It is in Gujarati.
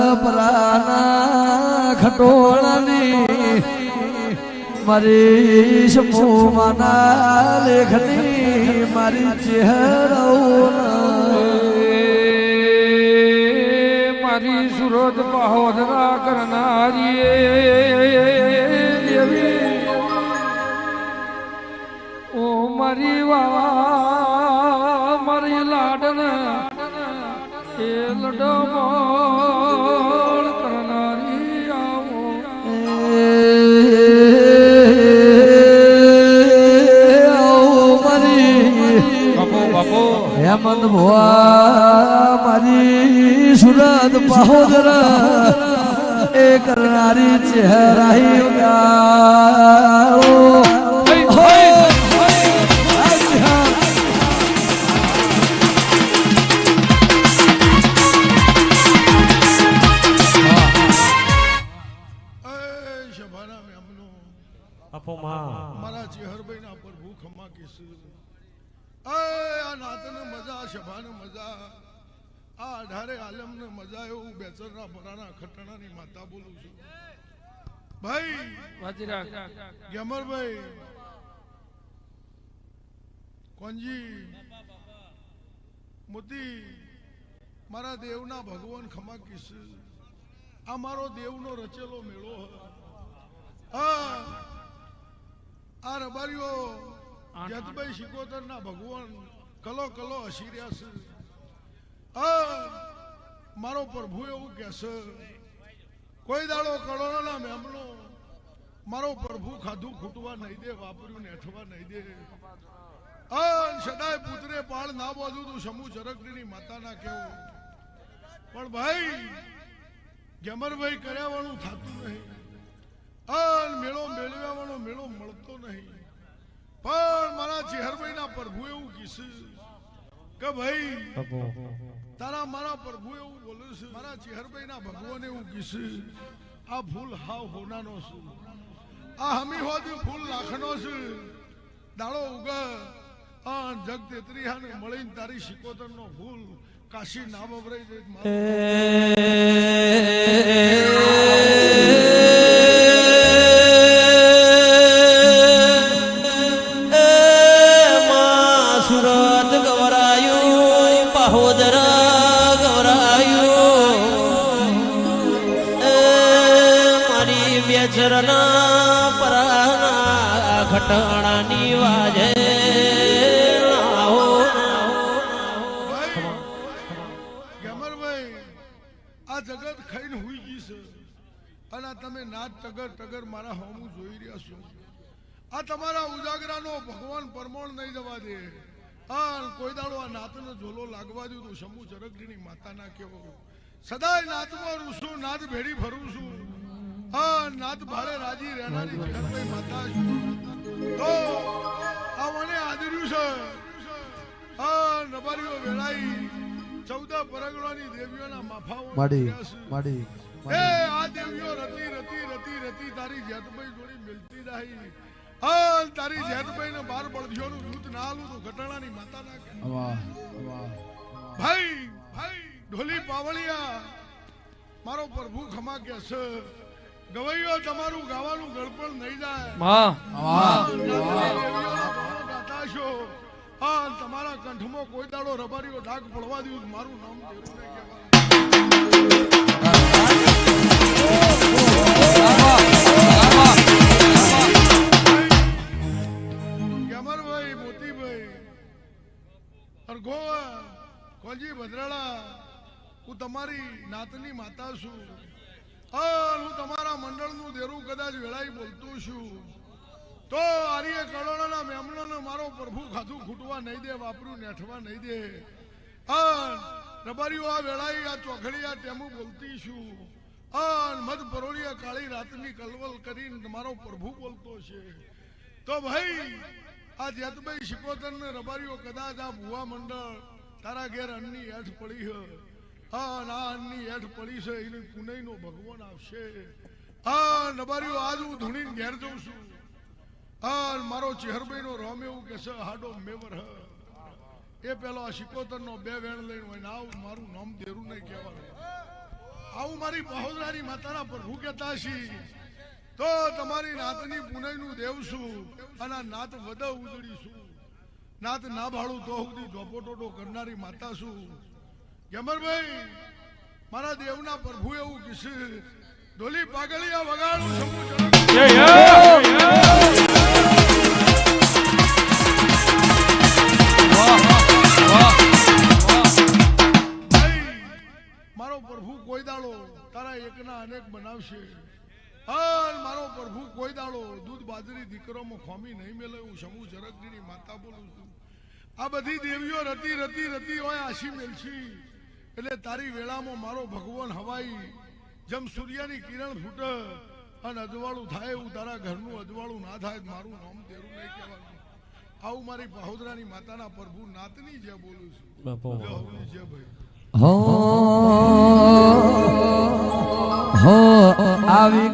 પરાના ખટોળની મારી સમૂહમાંના લેખની મારી ચહેરાઓના. મારી સુરત બહોદરા કરનારી ઓ મારી વાવા હેમંત ભુવા મારી સુરત બહોદર એ કરનારી ચહેરાઈ ઉગાડો. એ શભાના મેમનો આપો માં. મારા પ્રભુ ખમા એ આ નાતને મજા મારા દેવના ભગવાન ખમા કિસ આ મારો દેવનો રચેલો મેળો આ રબારીઓ જતભાઈ શિકોતર ના ભગવાન કલો કલો હસી રહ્યા છે. હા મારો પ્રભુ એવું કહેશે કોઈ દાડો કળોના મેમલો મારો પ્રભુ ખાધું ખૂટવા નહીં દે વાપર્યું નેઠવા નહીં દે. સદાય પુત્રે પાળ ના બોધું તું સમૂહ ચરકડીની માતા ના કેવું. પણ ભાઈ ગેમરભાઈ કર્યા વાળું થતું નહીં. અન મેળો મેળવ્યા વાળો મેળો મળતો નહીં. મારા પ્રભુ એવું કીધું કે ભાઈ તારા મારા પ્રભુ એવું બોલે છે મારા ચેહરભાઈના ભગવાન એવું કીધું આ ફૂલ હાવ હોનાનો છે. આ હમી હોદ્યું ફૂલ લાખનો છે. દાડો ઉગ આ જગ તેત્રીહાને મળીને તારી શિકોતરનો ફૂલ કાશી ના બબરાઈ જાય ખટણાની વાજે આ જગત ખાઈને હુઈ ગઈ અને આ તમે નાચ ટગર ટગર મારા હોમું જોઈ રહ્યા છો. આ તમારા ઉજાગરાનો ભગવાન પરમોણ નહીં જવા દે. આ કોઈ આ નાતનો ઝોલો લાગવા દઉં તો શંભુ ચરકડીની માતાના કેવો સદાય નાતમાં રૂસું નાત ભેડી ફરું છું. આ નાત ભાડે રાજી રહેનારી જગતભાઈ માતા તો આ મને આદર્યું છે. આ નબારીઓ વેળાઈ ચૌદ પરગણાની દેવીઓના માફાઓ માડી માડી એ આ દેવીઓ રતી રતી રતી રતી તારી જેતભાઈ જોડી મિલતી તારી ને બાર બળદિયોનું યુદ્ધ ના આલું તો ઘટાણાની માતા ના કે ભાઈ ભાઈ ઢોલી પાવળિયા મારો પ્રભુ ખમા કે છે ગવૈયો તમારું ગાવાનું ગળપણ નહીં જાય. માં વાહ દેવીઓના ગાતા છો. આ તમારા કંઠમાં કોઈ દાડો રબારીઓ ઢાક પડવા દઉં મારું નામ ગમરભાઈ મોતીભાઈ અને ગોવા કોજી ભદ્રાળા હું તમારી નાતની માતા છું. અને હું તમારા મંડળનું દેરું કદાચ વેળાઈ બોલતું છું. તો આર્ય કરોડોના મેમણાને મારો પ્રભુ ખાધું ખૂટવા નહીં દે, વાપરું, નેઠવા નહીં દે. રબારીઓ, આ વેળાઈ આ ચોખડી આ ટેમું બોલતી છું. અન મધ પરોળીએ કાળી રાતની કલવલ કરીને મારો પ્રભુ બોલતો છે. તો ભાઈ, આ જેતભાઈ શિકોતર ને રબારીઓ કદાચ આ ભુવા મંડળ તારા ઘેર અન્ની હેઠ પડી છે ના છે, એની પુનઈનો ભગવાન આવશે. નબારીઓ આજ હું ધૂણીને ઘેર જઉં છું. હા મારો ચેહરભાઈ નો રોમ એવું કે હાડો મેવર આ નો બે વેણ લઈને ને આવું મારું નામ દેરું નહીં કહેવાનું. આવું મારી બહોદરાની માતાના પ્રભુ કહેતા છી. તો તમારી નાતની પુનઈનું દેવ છું અને નાત વદ ઉજળી નાત ના ભાડું તો સુધી ધોપોટોટો કરનારી માતા છું. ગમરભાઈ મારા દેવના પ્રભુ એવું કીશે ઢોલી પાગળિયા વગાડું. મારો પ્રભુ કોઈ દાડો તારા એકના અનેક બનાવશે. મારો પ્રભુ કોઈ દાડો દૂધ બાજરી દીકરોમાં ખોમી નહીં મેલે હું સમૂહ જરગજીની માતા બોલું છું. આ બધી દેવીઓ રતી રતી રતી હોય આશી મેલછી એટલે તારી વેળામાં મારો ભગવાન હવાઈ જેમ સૂર્યની કિરણ ફૂટે અને અજવાળું થાય એવું તારા ઘરનું અજવાળું ના થાય મારું નામ તેરું નહીં કહેવાનું. આવું મારી બહોદરાની માતાના પ્રભુ નાતની જે બોલું છું. ભાઈ. હો હો આવી